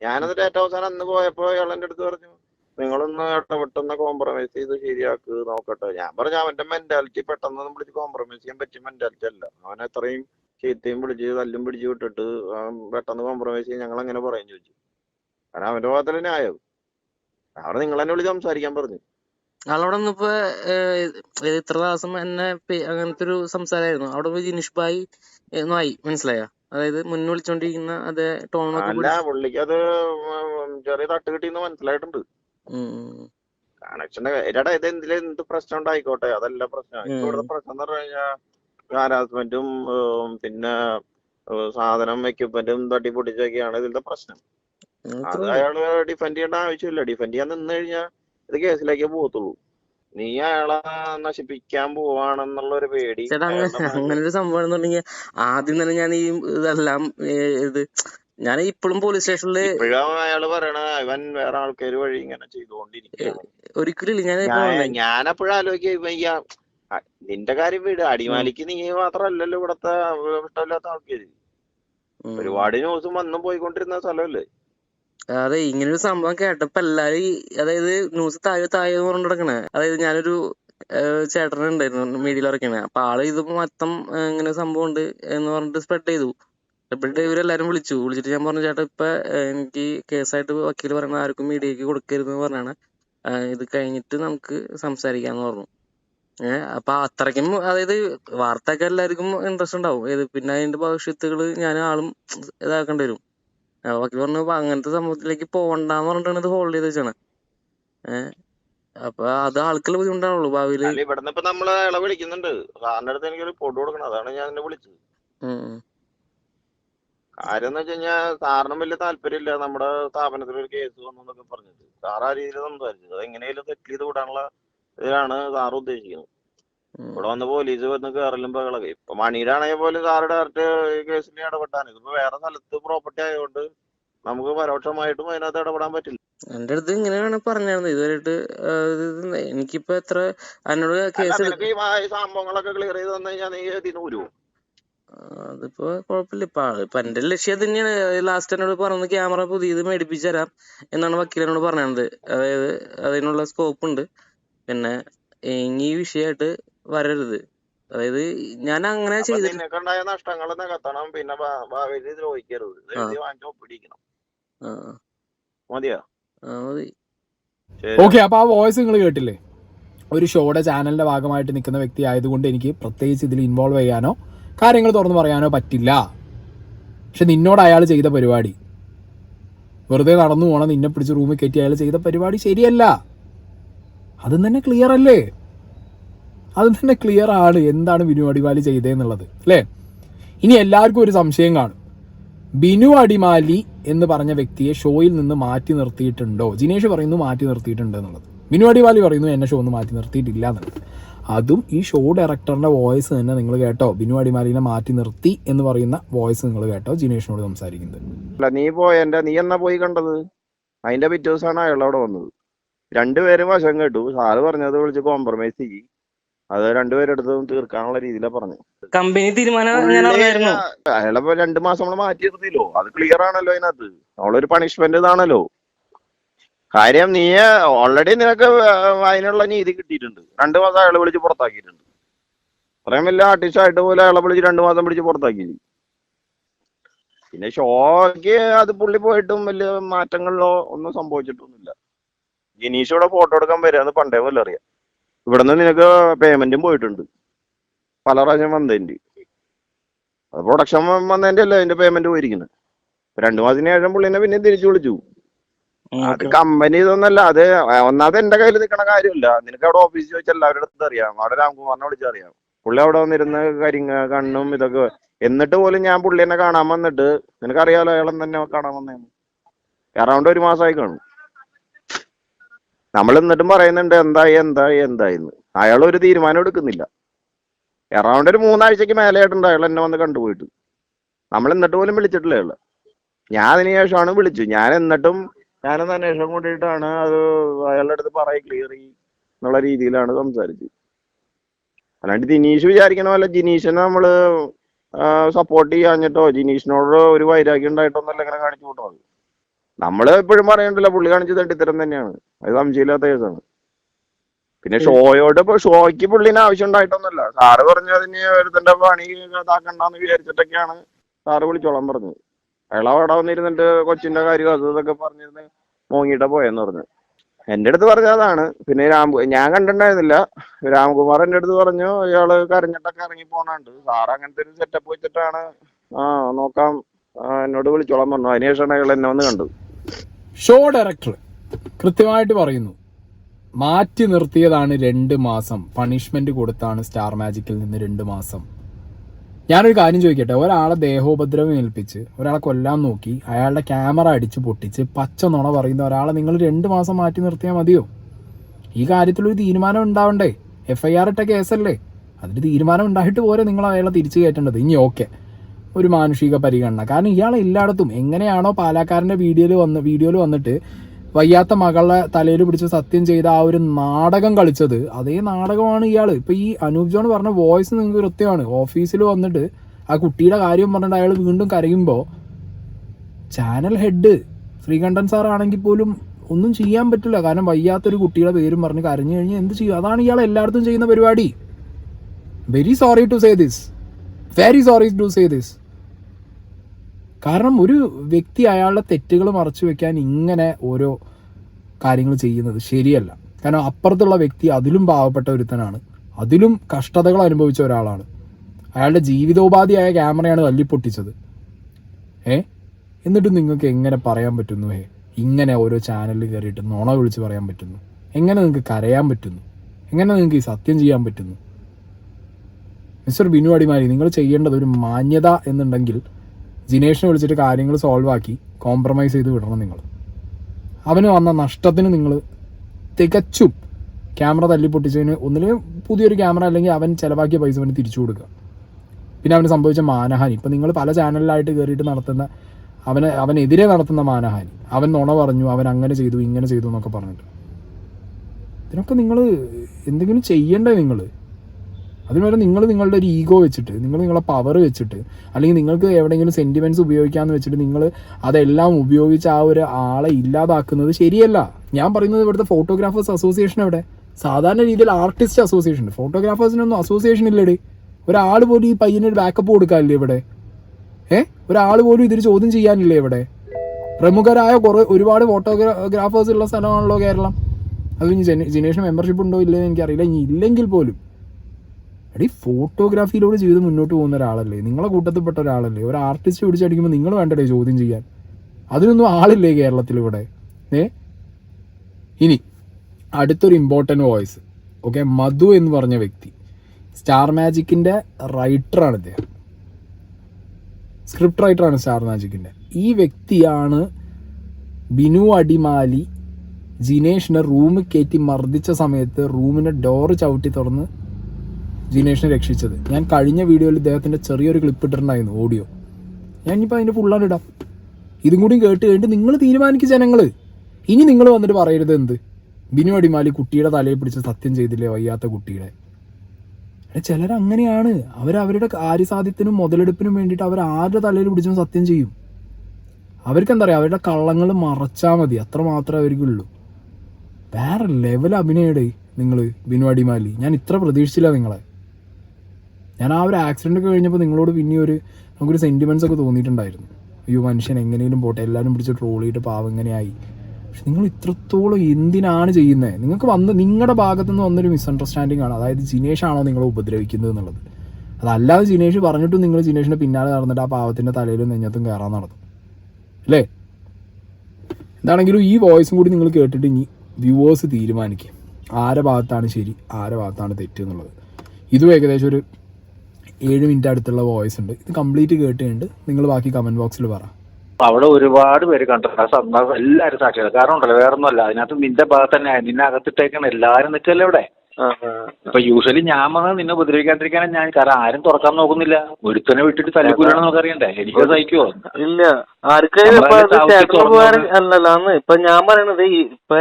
ഞാനത് ഏറ്റവും അവസാനം അന്ന് പോയപ്പോ ഇയാൾ എന്റെ അടുത്ത് പറഞ്ഞു നിങ്ങളൊന്ന് ഇടപെട്ടെന്ന് കോംപ്രമൈസ് ചെയ്ത് ശരിയാക്ക് നോക്കട്ടെ. ഞാൻ പറഞ്ഞു അവന്റെ മെന്റാലിറ്റി പെട്ടെന്ന് വിളിച്ച് കോംപ്രമൈസ് ചെയ്യാൻ പറ്റിയ മെന്റാലിറ്റി അല്ല. അവൻ അത്രയും ചീത്തയും പിടിച്ച് തല്ലും പിടിച്ച് വിട്ടിട്ട് പെട്ടെന്ന് കോംപ്രമൈസ് ചെയ്യാൻ ഞങ്ങൾ അങ്ങനെ പറയും ചോദിച്ചു കാരണം അവന്റെ ഭാഗത്തിൽ ന്യായം. അവിടെ നിങ്ങൾ തന്നെ വിളിച്ച് സംസാരിക്കാൻ പറഞ്ഞു. ആളവിടെ നിന്നിപ്പോ ഇത്ര ദിവസം എന്നെ അങ്ങനത്തെ ഒരു സംസാരമായിരുന്നു അവിടെ ജിനിഷ് ഭായ് എന്നായി മനസ്സിലായ? അതായത് മുന്നേ വിളിച്ചോണ്ടിരിക്കുന്ന അതേ ടോൺ അല്ല പുള്ളിക്ക് അത് ചെറിയ തട്ട് കിട്ടിയെന്ന് മനസ്സിലായിട്ടുണ്ട്. കണക്ഷന്റെ എടാ ഇത് എന്തിലും എന്ത് പ്രശ്നം ഉണ്ടായിക്കോട്ടെ? അതല്ല പ്രശ്നം. ഇവിടുത്തെ പ്രശ്നം എന്ന് പറഞ്ഞു കഴിഞ്ഞാൽ ഹാരാസ്മെന്റും പിന്നെ സാധനം എക്യുപ്മെന്റും തട്ടിപ്പൊട്ടിച്ചൊക്കെയാണ് ഇതിന്റെ പ്രശ്നം. അത് അയാൾ ഡിഫെൻഡ് ചെയ്യേണ്ട ആവശ്യമില്ല. ഡിഫെൻഡ് ചെയ്യാൻ നിന്ന് കഴിഞ്ഞാൽ ഇത് കേസിലേക്കേ പോകത്തുള്ളൂ. നീ അയാളെ നശിപ്പിക്കാൻ പോവാണെന്നുള്ള ഒരു പേടി അങ്ങനെ ഒരു സംഭവം എന്നുണ്ടെങ്കിൽ ആദ്യം തന്നെ ഞാൻ ഈ ഇതെല്ലാം ഇത് ഞാൻ ഇപ്പോഴും പോലീസ് സ്റ്റേഷനിൽ ഇപ്പോഴും അയാൾ പറയണ ഇവൻ വേറെ ആൾക്കാര് വഴി ഇങ്ങനെ ചെയ്തുകൊണ്ടിരിക്കുകയാണ് ഒരിക്കലും ഞാൻ ഞാനപ്പോഴും ആലോചിക്കുക നിന്റെ കാര്യം വീട്. അടിമാലിക്ക് നീ മാത്രല്ലല്ലോ ഇവിടത്തെ ഇഷ്ടമില്ലാത്ത ആൾക്കാര്. ഒരുപാട് ന്യൂസും വന്നും പോയിക്കൊണ്ടിരുന്ന സ്ഥലമല്ലേ? അതെ ഇങ്ങനെ ഒരു സംഭവം കേട്ടപ്പോ എല്ലാരും അതായത് ന്യൂസ് താഴെ താഴെ എന്ന് പറഞ്ഞു നടക്കണേ അതായത് ഞാനൊരു ചേട്ടനുണ്ടായിരുന്നു മീഡിയയിൽ ഇറക്കണേ അപ്പൊ ആൾ ഇത് മൊത്തം ഇങ്ങനെ സംഭവം ഉണ്ട് എന്ന് പറഞ്ഞിട്ട് സ്പ്രെഡ് ചെയ്തു. സ്പ്രെഡ് ഇവരെല്ലാരും വിളിച്ചു. വിളിച്ചിട്ട് ഞാൻ പറഞ്ഞു ചേട്ടാ ഇപ്പൊ എനിക്ക് കേസായിട്ട് വക്കീൽ പറയണ ആർക്കും മീഡിയക്ക് കൊടുക്കരുത് എന്ന് പറഞ്ഞാണ്. ഇത് കഴിഞ്ഞിട്ട് നമുക്ക് സംസാരിക്കാന്ന് പറഞ്ഞു. ഏഹ് അപ്പൊ അത്രയ്ക്കും അതായത് വാർത്തയൊക്കെ എല്ലാവർക്കും ഇൻട്രസ്റ്റ് ഉണ്ടാവും. ഏത് പിന്നെ അതിന്റെ ഭവിഷ്യത്തുകൾ ഞാൻ ആളും ഇതാക്കേണ്ടി വരും. ആ, വക്കീൽ പറഞ്ഞു "ഇപ്പൊ അങ്ങനത്തെ സംഭവത്തിലേക്ക് പോകണ്ടെന്ന് പറഞ്ഞിട്ടാണ് ഇത് ഹോൾഡ് ചെയ്ത് വെച്ചാണ് ഏഹ് അപ്പൊ അത് ആൾക്കുള്ള ബുദ്ധിമുട്ടാണുള്ളൂ അല്ല ഇവിടുന്ന് ഇപ്പൊ നമ്മൾ ഇള വിളിക്കുന്നുണ്ട്. സാറിന്റെ അടുത്ത് എനിക്ക് റിപ്പോർട്ട് കൊടുക്കണം. അതാണ് ഞാൻ എന്നെ വിളിച്ചത്. കാര്യം എന്ന് വെച്ച് കഴിഞ്ഞാൽ സാറിനും വലിയ താല്പര്യമില്ല. നമ്മുടെ സ്ഥാപനത്തിൽ ഒരു കേസ് വന്നു എന്നൊക്കെ പറഞ്ഞിട്ട്. സാർ ആ രീതിയിൽ സംസാരിച്ചത് അത് എങ്ങനെയാലും സെറ്റിൽ ചെയ്ത് വിടാനുള്ള ഇതിലാണ് സാർ ഉദ്ദേശിക്കുന്നത്. ഇവിടെ വന്ന് പോലീസ് വന്ന് കേറലും ബഹളൊക്കെ ഇപ്പൊ മണിയിലാണെങ്കിൽ പോലും സാറ് ഡയറക്റ്റ് കേസിൽ ഇടപെട്ടാണ്. ഇതിപ്പോ വേറെ സ്ഥലത്ത് പ്രോപ്പർട്ടി ആയതുകൊണ്ട് നമുക്ക് പരോക്ഷമായിട്ടും അതിനകത്ത് ഇടപെടാൻ പറ്റില്ല. എന്റെ അടുത്ത് ഇങ്ങനെയാണ് പറഞ്ഞിരുന്നത്. ഇതുവരെയായിട്ട് എനിക്കിപ്പോ എത്ര എന്നോട് അല്ല കേസ് ഈ സംഭവങ്ങളൊക്കെ ക്ലിയർ ചെയ്ത് തന്നു കഴിഞ്ഞാൽ നീ ഇതിന് വരുമോ അതിപ്പോ കുഴപ്പമില്ല. ഇപ്പൊ ഇപ്പൊ എന്റെ ലക്ഷ്യം തന്നെയാണ്. ലാസ്റ്റ് എന്നോട് പറഞ്ഞത് ക്യാമറ പുതിയത് മേടിപ്പിച്ചു തരാം എന്നാണ് വക്കീലിനോട് എന്നോട് പറഞ്ഞത്. അതായത് അതിനുള്ള സ്കോപ്പ് ഉണ്ട്. പിന്നെ ഈ വിഷയമായിട്ട് വരരുത്. അതായത് ഞാൻ അങ്ങനെ അപ്പൊ ചെയ്തിട്ട് നിനക്കുണ്ടായ നഷ്ടങ്ങൾ നികത്തണം പിന്നെ ഭാവിയിൽ ദ്രോഹിക്കരുത്. മതിയോ? ആ മതി. ഓക്കേ അപ്പോൾ ആ വോയിസ് നിങ്ങൾ കേട്ടില്ലേ? ഒരു ഷോയുടെ ചാനലിന്റെ ഭാഗമായിട്ട് നിൽക്കുന്ന വ്യക്തി ആയതുകൊണ്ട് എനിക്ക് പ്രത്യേകിച്ച് ഇതിൽ ഇൻവോൾവ് ചെയ്യാനോ കാര്യങ്ങൾ തുറന്നു പറയാനോ പറ്റില്ല. പക്ഷെ നിന്നോട് അയാൾ ചെയ്ത പരിപാടി. വെറുതെ നടന്നു പോകണം നിന്നെ പിടിച്ച് റൂമിൽ കയറ്റി അയാൾ ചെയ്ത പരിപാടി ശരിയല്ല. അതും തന്നെ ക്ലിയർ അല്ലേ? അതും തന്നെ ക്ലിയർ ആണ് എന്താണ് ബിനു അടിമാലി ചെയ്തതെന്നുള്ളത് അല്ലേ? ഇനി എല്ലാവർക്കും ഒരു സംശയം കാണും. ബിനു അടിമാലി എന്ന് പറഞ്ഞ വ്യക്തിയെ ഷോയിൽ നിന്ന് മാറ്റി നിർത്തിയിട്ടുണ്ടോ? ജിനേഷ് പറയുന്നു മാറ്റി നിർത്തിയിട്ടുണ്ട് എന്നുള്ളത്. ബിനു അടിമാലി പറയുന്നു എന്നെ ഷോ ഒന്ന് മാറ്റി നിർത്തിയിട്ടില്ല എന്നുള്ളത്. അതും ഈ ഷോ ഡയറക്ടറിന്റെ വോയിസ് തന്നെ നിങ്ങൾ കേട്ടോ. ബിനു അടിമാലിനെ മാറ്റി നിർത്തി എന്ന് പറയുന്ന വോയിസ് നിങ്ങൾ കേട്ടോ. ജിനേഷിനോട് സംസാരിക്കുന്നത്. അല്ല നീ പോയന്റെ നീ എന്നാ പോയി കണ്ടത്? അതിന്റെ പിറ്റേ ദിവസമാണ് അയാൾ അവിടെ വന്നത്. രണ്ടുപേരും വശം കേട്ടു. സാറ് പറഞ്ഞത് വിളിച്ച് കോംപ്രമൈസ് ചെയ്യി. അത് രണ്ടുപേരെടുത്തും തീർക്കാനുള്ള രീതിയിലാണ് പറഞ്ഞത്. കമ്പനി തീരുമാനം ഞാൻ അറിഞ്ഞായിരുന്നു. അയാളെ രണ്ടു മാസം നമ്മൾ മാറ്റി നിർത്തിയല്ലോ. അത് ക്ലിയർ ആണല്ലോ അതിനകത്ത്. നമ്മളൊരു പണിഷ്മെന്റ് ഇതാണല്ലോ. കാര്യം നീ ഓൾറെഡി നിനക്ക് അതിനുള്ള നീതി കിട്ടിയിട്ടുണ്ട്. രണ്ടു മാസം അയാളെ വിളിച്ച് പുറത്താക്കിയിട്ടുണ്ട്. അത്രയും വലിയ ആർട്ടിസ്റ്റ് ആയിട്ട് പോലും അയാളെ വിളിച്ച് രണ്ടു മാസം പിടിച്ച് പുറത്താക്കി പിന്നെ ഷോക്ക് അത് പുള്ളി പോയിട്ടും വലിയ മാറ്റങ്ങളിലോ ഒന്നും സംഭവിച്ചിട്ടൊന്നുമില്ല. ജിനീഷ് ഇവിടെ ഫോട്ടോ എടുക്കാൻ വരികയെന്ന് പണ്ടേ പോലെ അറിയാം. ഇവിടുന്ന് നിനക്ക് പേയ്മെന്റും പോയിട്ടുണ്ട്. പല പ്രാവശ്യം വന്നതിന്റെ. അത് പ്രൊഡക്ഷൻ വന്നതിന്റെ അല്ല അതിന്റെ പേയ്മെന്റ് പോയിരിക്കുന്നത്. രണ്ടു മാസത്തിന് ശേഷം പുള്ളിനെ പിന്നെ തിരിച്ചു വിളിച്ചു. അത് കമ്പനി ഇതൊന്നല്ല അത് ഒന്നാമത് എന്റെ കയ്യിൽ നിൽക്കണ കാര്യമില്ല. നിനക്ക് അവിടെ ഓഫീസിൽ വെച്ച് എല്ലാവരുടെ അടുത്ത് അറിയാം. അവിടെ രാംകുമാറിനെ വിളിച്ചറിയാം പുള്ളി അവിടെ വന്നിരുന്ന കരിങ്ങ കണ്ണും ഇതൊക്കെ എന്നിട്ട് പോലും ഞാൻ പുള്ളിനെ കാണാൻ വന്നിട്ട് നിനക്കറിയാലോ അയാളെ തന്നെ കാണാൻ വന്നേന്ന്. എറൗണ്ട് ഒരു മാസമായി കാണും. നമ്മൾ എന്നിട്ടും പറയുന്നുണ്ട് എന്തായി എന്തായി എന്തായിന്ന് അയാൾ ഒരു തീരുമാനം എടുക്കുന്നില്ല. എറൗണ്ട് ഒരു മൂന്നാഴ്ചക്ക് മേലെയായിട്ടുണ്ട് അയാൾ എന്നെ വന്ന് കണ്ടുപോയിട്ട്. നമ്മൾ എന്നിട്ട് പോലും വിളിച്ചിട്ടില്ല അയാൾ. ഞാൻ അതിന് ശേഷമാണ് വിളിച്ചു. ഞാൻ എന്നിട്ടും ഞാനൊന്ന് അന്വേഷണം കൂട്ടിയിട്ടാണ് അത് അയാളുടെ അടുത്ത് പറയ ക്ലിയർ എന്നുള്ള രീതിയിലാണ് സംസാരിച്ചത്. അല്ലാണ്ട് ജിനീഷ് വിചാരിക്കണ പോലെ ജിനീഷിനെ നമ്മൾ സപ്പോർട്ട് ചെയ്യാഞ്ഞിട്ടോ ജിനീഷിനോട് ഒരു വൈരാഗ്യം ഉണ്ടായിട്ടൊന്നല്ല ഇങ്ങനെ കാണിച്ചു കൂട്ടുന്നത് നമ്മൾ എപ്പോഴും പറയണ്ടല്ലോ പുള്ളി കാണിച്ച തട്ടിത്തരം തന്നെയാണ്. അത് സംശയമില്ലാത്ത കേസാണ്. പിന്നെ ഷോയോട് ഇപ്പൊ ഷോയ്ക്ക് പുള്ളിന് ആവശ്യം ഉണ്ടായിട്ടൊന്നുമില്ല. സാറ് പറഞ്ഞു അതിന് ഒരുത്തന്റെ പണി ഇതാക്കണ്ടെന്ന് വിചാരിച്ചിട്ടൊക്കെയാണ് സാറ് വിളിച്ചോളാൻ പറഞ്ഞത്. അയാൾ അവിടെ വന്നിരുന്നിട്ട് കൊച്ചിന്റെ കാര്യം അത് ഇതൊക്കെ പറഞ്ഞിരുന്ന് മോങ്ങിയിട്ട പോയെന്ന് പറഞ്ഞു. എന്റെ അടുത്ത് പറഞ്ഞ അതാണ്. പിന്നെ രാം ഞാൻ കണ്ടിട്ടുണ്ടായിരുന്നില്ല. രാംകുമാർ എന്റെ അടുത്ത് പറഞ്ഞു ഇയാൾ കരഞ്ഞിട്ടൊക്കെ ഇറങ്ങി പോണുണ്ട്. സാർ അങ്ങനത്തെ ഒരു സെറ്റപ്പ് വെച്ചിട്ടാണ് ആ നോക്കാം. എന്നോട് വിളിച്ചോളാൻ പറഞ്ഞു. അതിനുശേഷമാണ് അയാൾ എന്നെ വന്ന് കണ്ടത്. ഷോ ഡയറക്ടർ കൃത്യമായിട്ട് പറയുന്നു. മാറ്റി നിർത്തിയതാണ് രണ്ട് മാസം. പണിഷ്മെന്റ് കൊടുത്താണ് സ്റ്റാർ മാജിക്കിൽ നിന്ന് രണ്ട് മാസം. ഞാനൊരു കാര്യം ചോദിക്കട്ടെ. ഒരാളെ ദേഹോപദ്രവം ഏൽപ്പിച്ച് ഒരാളെ കൊല്ലാൻ നോക്കി അയാളുടെ ക്യാമറ അടിച്ച് പൊട്ടിച്ച് പച്ച നുണ പറയുന്ന ഒരാളെ നിങ്ങൾ രണ്ട് മാസം മാറ്റി നിർത്തിയാൽ മതിയോ? ഈ കാര്യത്തിലൊരു തീരുമാനം ഉണ്ടാവണ്ടേ? എഫ് ഐ ആർ ഇട്ട കേസല്ലേ? അതിന് തീരുമാനം ഉണ്ടായിട്ട് പോരെ നിങ്ങൾ അയാളെ തിരിച്ചു കയറ്റേണ്ടത്. ഇനി ഓക്കെ ഒരു മാനുഷിക പരിഗണന. കാരണം ഇയാൾ എല്ലായിടത്തും എങ്ങനെയാണോ പാലക്കാരന്റെ വീഡിയോയിൽ വന്ന് വീഡിയോയിൽ വന്നിട്ട് വയ്യാത്ത മകളെ തലയിൽ പിടിച്ച് സത്യം ചെയ്ത ആ ഒരു നാടകം കളിച്ചത് അതേ നാടകമാണ് ഇയാൾ ഇപ്പം ഈ അനൂപ് ജോൺ പറഞ്ഞ വോയിസ് നിങ്ങൾക്ക് കൃത്യമാണ്. ഓഫീസിൽ വന്നിട്ട് ആ കുട്ടിയുടെ കാര്യം പറഞ്ഞിട്ട് അയാൾ വീണ്ടും കരയുമ്പോൾ ചാനൽ ഹെഡ് ശ്രീകണ്ഠൻ സാർ ആണെങ്കിൽ പോലും ഒന്നും ചെയ്യാൻ പറ്റില്ല. കാരണം വയ്യാത്തൊരു കുട്ടിയുടെ പേരും പറഞ്ഞ് കരഞ്ഞു കഴിഞ്ഞാൽ എന്ത് ചെയ്യും? അതാണ് ഇയാൾ എല്ലായിടത്തും ചെയ്യുന്ന പരിപാടി. Very sorry to say this very sorry to say this കാരണം ഒരു വ്യക്തി അയാളുടെ തെറ്റുകൾ മറച്ചു വെക്കാൻ ഇങ്ങനെ ഓരോ കാര്യങ്ങൾ ചെയ്യുന്നത് ശരിയല്ല. കാരണം അപ്പുറത്തുള്ള വ്യക്തി അതിലും പാവപ്പെട്ട ഒരുത്തനാണ്. അതിലും കഷ്ടതകൾ അനുഭവിച്ച ഒരാളാണ്. അയാളുടെ ജീവിതോപാധിയായ ക്യാമറയാണ് തല്ലിപ്പൊട്ടിച്ചത്. ഏ? എന്നിട്ട് നിങ്ങൾക്ക് എങ്ങനെ പറയാൻ പറ്റുന്നു? ഏ ഇങ്ങനെ ഓരോ ചാനലിൽ കയറിയിട്ട് നുണ വിളിച്ച് പറയാൻ പറ്റുന്നു. എങ്ങനെ നിങ്ങൾക്ക് കരയാൻ പറ്റുന്നു? എങ്ങനെ നിങ്ങൾക്ക് ഈ സത്യം ചെയ്യാൻ പറ്റുന്നു? മിസ്റ്റർ ബിനു അടിമാലി നിങ്ങൾ ചെയ്യേണ്ടത് ഒരു മാന്യത എന്നുണ്ടെങ്കിൽ ജിനേഷിനെ വിളിച്ചിട്ട് കാര്യങ്ങൾ സോൾവ് ആക്കി കോംപ്രമൈസ് ചെയ്ത് വിടണം നിങ്ങൾ. അവന് വന്ന നഷ്ടത്തിന് നിങ്ങൾ തികച്ചും ക്യാമറ തല്ലി പൊട്ടിച്ചതിന് ഒന്നിലും പുതിയൊരു ക്യാമറ അല്ലെങ്കിൽ അവൻ ചിലവാക്കിയ പൈസ അവന് തിരിച്ചു കൊടുക്കുക. പിന്നെ അവന് സംഭവിച്ച മാനഹാനി. ഇപ്പം നിങ്ങൾ പല ചാനലിലായിട്ട് കയറിയിട്ട് നടത്തുന്ന അവന് അവനെതിരെ നടത്തുന്ന മാനഹാനി. അവൻ നുണ പറഞ്ഞു അവൻ അങ്ങനെ ചെയ്തു ഇങ്ങനെ ചെയ്തു എന്നൊക്കെ പറഞ്ഞിട്ട്. ഇതിനൊക്കെ നിങ്ങൾ എന്തെങ്കിലും ചെയ്യണ്ടേ നിങ്ങൾ അതിനുവരെ നിങ്ങൾ നിങ്ങളുടെ ഒരു ഈഗോ വെച്ചിട്ട് നിങ്ങൾ നിങ്ങളുടെ പവർ വെച്ചിട്ട് അല്ലെങ്കിൽ നിങ്ങൾക്ക് എവിടെയെങ്കിലും സെന്റിമെന്റ്സ് ഉപയോഗിക്കാമെന്ന് വെച്ചിട്ട് നിങ്ങൾ അതെല്ലാം ഉപയോഗിച്ച് ആ ഒരു ആളെ ഇല്ലാതാക്കുന്നത് ശരിയല്ല. ഞാൻ പറയുന്നത് ഇവിടുത്തെ ഫോട്ടോഗ്രാഫേഴ്സ് അസോസിയേഷൻ എവിടെ? സാധാരണ രീതിയിൽ ആർട്ടിസ്റ്റ് അസോസിയേഷൻ ഉണ്ട്. ഫോട്ടോഗ്രാഫേഴ്സിനൊന്നും അസോസിയേഷൻ ഇല്ലടേ. ഒരാൾ പോലും ഈ പയ്യന് ഒരു ബാക്കപ്പ് കൊടുക്കാനില്ലേ ഇവിടെ? ഏ? ഒരാൾ പോലും ഇതിൽ ചോദ്യം ചെയ്യാനില്ലേ ഇവിടെ? പ്രമുഖരായ കുറേ ഒരുപാട് ഫോട്ടോഗ്രാഫേഴ്സ് ഉള്ള സ്ഥലമാണല്ലോ കേരളം. അത് ഇനി മെമ്പർഷിപ്പ് ഉണ്ടോ ഇല്ലെന്ന് എനിക്കറിയില്ല. ഇനി ഇല്ലെങ്കിൽ പോലും. എടീ ഫോട്ടോഗ്രാഫിയിലൂടെ ജീവിതം മുന്നോട്ട് പോകുന്ന ഒരാളല്ലേ? നിങ്ങളെ കൂട്ടത്തിൽപ്പെട്ട ഒരാളല്ലേ? ഒരു ആർട്ടിസ്റ്റ് പിടിച്ചടിക്കുമ്പോൾ നിങ്ങൾ വേണ്ടടേ ചോദ്യം ചെയ്യാൻ. അതിനൊന്നും ആളില്ലേ കേരളത്തിൽ ഇവിടെ? ഏ? ഇനി അടുത്തൊരു ഇമ്പോർട്ടന്റ് വോയിസ് ഓക്കെ മധു എന്ന് പറഞ്ഞ വ്യക്തി. സ്റ്റാർ മാജിക്കിന്റെ റൈറ്ററാണ് ഇദ്ദേഹം. സ്ക്രിപ്റ്റ് റൈറ്ററാണ് സ്റ്റാർ മാജിക്കിന്റെ ഈ വ്യക്തിയാണ് ബിനു അടിമാലി ജിനേഷിനെ റൂമിൽ കയറ്റി മർദ്ദിച്ച സമയത്ത് റൂമിന്റെ ഡോറ് ചവിട്ടി തുറന്ന് ജിനേഷിനെ രക്ഷിച്ചത്. ഞാൻ കഴിഞ്ഞ വീഡിയോയിൽ ഇദ്ദേഹത്തിന്റെ ചെറിയൊരു ക്ലിപ്പ് ഇട്ടിട്ടുണ്ടായിരുന്നു ഓഡിയോ ഞാൻ ഇനിയിപ്പോൾ അതിന്റെ ഫുള്ളാണ് ഇടാം. ഇതും കൂടി കേട്ട് കഴിഞ്ഞിട്ട് നിങ്ങൾ തീരുമാനിക്കും ജനങ്ങൾ ഇനി നിങ്ങൾ വന്നിട്ട് പറയരുത് എന്ത്? ബിനു അടിമാലി കുട്ടിയുടെ തലയിൽ പിടിച്ച് സത്യം ചെയ്തില്ലേ വയ്യാത്ത കുട്ടിയുടെ? ചിലർ അങ്ങനെയാണ്. അവർ അവരുടെ കാര്യസാധ്യത്തിനും മുതലെടുപ്പിനും വേണ്ടിയിട്ട് അവർ ആരുടെ തലയിൽ പിടിച്ചും സത്യം ചെയ്യും. അവർക്ക് എന്താ പറയുക അവരുടെ കള്ളങ്ങൾ മറച്ചാൽ മതി. അത്ര മാത്രമേ അവർക്കുള്ളൂ. വേറെ ലെവൽ അഭിനയുടെ നിങ്ങൾ ബിനു അടിമാലി. ഞാൻ ഇത്ര പ്രതീക്ഷിച്ചില്ല നിങ്ങളെ. ഞാൻ ആ ഒരു ആക്സിഡന്റ് ഒക്കെ കഴിഞ്ഞപ്പോൾ നിങ്ങളോട് പിന്നെ ഒരു നമുക്കൊരു സെന്റിമെൻസ് ഒക്കെ തോന്നിയിട്ടുണ്ടായിരുന്നു. അയ്യോ മനുഷ്യൻ എങ്ങനെയും പോട്ടെ എല്ലാവരും പിടിച്ച് ട്രോൾ ചെയ്തിട്ട് പാവം എങ്ങനെയായി പക്ഷെ നിങ്ങൾ ഇത്രത്തോളം എന്തിനാണ് ചെയ്യുന്നത് നിങ്ങൾക്ക് വന്ന് നിങ്ങളുടെ ഭാഗത്തു നിന്ന് വന്നൊരു മിസ്അണ്ടർസ്റ്റാൻഡിങ് ആണ്. അതായത് ജിനേഷാണോ നിങ്ങളെ ഉപദ്രവിക്കുന്നത് എന്നുള്ളത്. അതല്ലാതെ ജിനേഷ് പറഞ്ഞിട്ടും നിങ്ങൾ ജിനേഷിന്റെ പിന്നാലെ നടന്നിട്ട് ആ പാവത്തിന്റെ തലയിലും നെഞ്ഞത്തും കയറാൻ നടന്നു. അല്ലേ? എന്താണെങ്കിലും ഈ വോയിസും കൂടി നിങ്ങൾ കേട്ടിട്ട് ഇനി വ്യൂവേഴ്സ് തീരുമാനിക്കുക ആരെ ഭാഗത്താണ് ശരി ആരെ ഭാഗത്താണ് തെറ്റ് എന്നുള്ളത്. ഇതും ഏകദേശം ഒരു ഏഴ് മിനിറ്റ് അടുത്തുള്ള വോയിസ് ഉണ്ട്. ഇത് കംപ്ലീറ്റ് കേട്ടിട്ടുണ്ട് നിങ്ങൾ ബാക്കി കമന്റ് ബോക്സിൽ പറ. അവിടെ ഒരുപാട് പേര് കണ്ടു. ആ സന്ദർഭം എല്ലാവരും സാക്ഷികൾ കാരണം ഉണ്ടല്ലോ വേറെ ഒന്നുമല്ല അതിനകത്ത് നിന്റെ ഭാഗത്ത് തന്നെ നിന്നെ അകത്തിട്ടേക്കാണ് എല്ലാവരും നിൽക്കല്ലേ ഇവിടെ ഇപ്പൊ യൂഷ്വലി ഞാൻ വന്നത് നിന്നെ ഉപദ്രവിക്കാതിരിക്കാനും ഞാൻ. കാരണം ആരും തുറക്കാൻ നോക്കുന്നില്ല. ഒരുത്തനെ വിട്ടിട്ട് തല്ലിക്കൂലാണ് നമുക്ക് അറിയണ്ടേ എനിക്ക് സഹിക്കുവോ? ഇല്ല. ആർക്കും. അല്ലല്ല ഇപ്പൊ ഞാൻ പറയണത് ഇപ്പൊ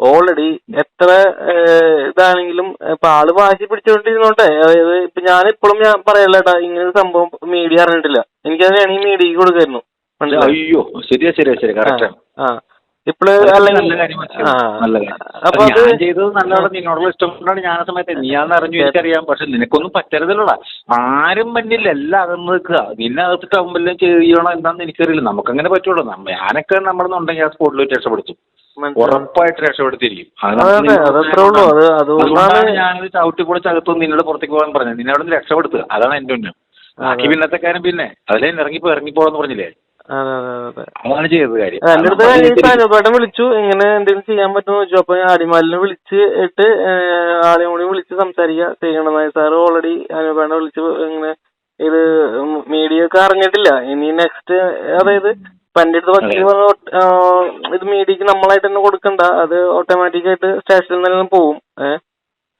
ഓൾറെഡി എത്ര ഇതാണെങ്കിലും ഇപ്പൊ ആൾ വാശി പിടിച്ചോണ്ടിരുന്നോട്ടെ അതായത് ഇപ്പൊ ഞാൻ ഇപ്പോഴും ഞാൻ പറയല്ലേട്ടാ ഇങ്ങനെ ഒരു സംഭവം മീഡിയ അറിഞ്ഞിട്ടില്ല. എനിക്കത് വേണമെങ്കിൽ മീഡിയക്ക് കൊടുക്കായിരുന്നു. അയ്യോ ശരിയാ ശരിയാ ശരി ആ ഇപ്പോൾ അല്ലെങ്കിൽ ആ നല്ല കാര്യം. അപ്പൊ അത് അത് ഞാൻ ചെയ്തത് നല്ലതാണ് നിന്നോടുള്ള ഇഷ്ടം കൊണ്ടാണ് ഞാൻ ആ സമയത്ത് നീയാന്ന് അറിഞ്ഞു എനിക്കറിയാം പക്ഷെ നിനക്കൊന്നും പറ്റരുതല്ലോടാ. ആരും മഞ്ഞില്ല എല്ലാം അകന്ന് നിൽക്കുക. നിന്നെ അകത്തിട്ടാകുമ്പോൾ ചെയ്യണോ എന്താണെന്ന് എനിക്കറിയില്ല. നമുക്കങ്ങനെ പറ്റുള്ളൂ. ഞാനൊക്കെ നമ്മളെന്നുണ്ടെങ്കിൽ ആ സ്പോട്ടിൽ വെച്ച് രക്ഷപ്പെടുത്തും. ഉറപ്പായിട്ട് രക്ഷപ്പെടുത്തിയിരിക്കും. അതത്രേ ഉള്ളൂ. അത് അതുകൊണ്ടാണ് ഞാനിത് ചവിട്ടി കൂടെ ചകത്തു നിന്നോട് പുറത്തേക്ക് പോകാൻ പറഞ്ഞത്. നിന്നെ അവിടെ നിന്ന് രക്ഷപ്പെടുത്തുക. അതാണ് എന്റെ ഉന്നം. ബാക്കി പിന്നത്തെ കാര്യം പിന്നെ. അതിലെ ഇറങ്ങിപ്പോ ഇറങ്ങിപ്പോന്ന് പറഞ്ഞില്ലേ? അതെ അതെ അതെ അതാണ് ചെയ്തത് കാര്യം. അനുപേട്ടൻ വിളിച്ചു. ഇങ്ങനെ എന്തെങ്കിലും ചെയ്യാൻ പറ്റുമോ ചോദിച്ചു. അപ്പൊ അടിമാലിനെ വിളിച്ച് ഇട്ട് ആളെയും കൂടി വിളിച്ച് സംസാരിക്കുക ചെയ്യണമെന്നായി. സാറ് ഓൾറെഡി അനുപേട്ടനെ വിളിച്ച് ഇങ്ങനെ ഇത് മീഡിയ ഒക്കെ അറിഞ്ഞിട്ടില്ല. ഇനി നെക്സ്റ്റ് അതായത് ഇപ്പൊ എന്റെ അടുത്ത് വക്കീൽ പറഞ്ഞു ഇത് മീഡിയക്ക് നമ്മളായിട്ട് തന്നെ കൊടുക്കണ്ട. അത് ഓട്ടോമാറ്റിക് ആയിട്ട് സ്റ്റേഷനിൽ തന്നെ പോവും. ഏഹ്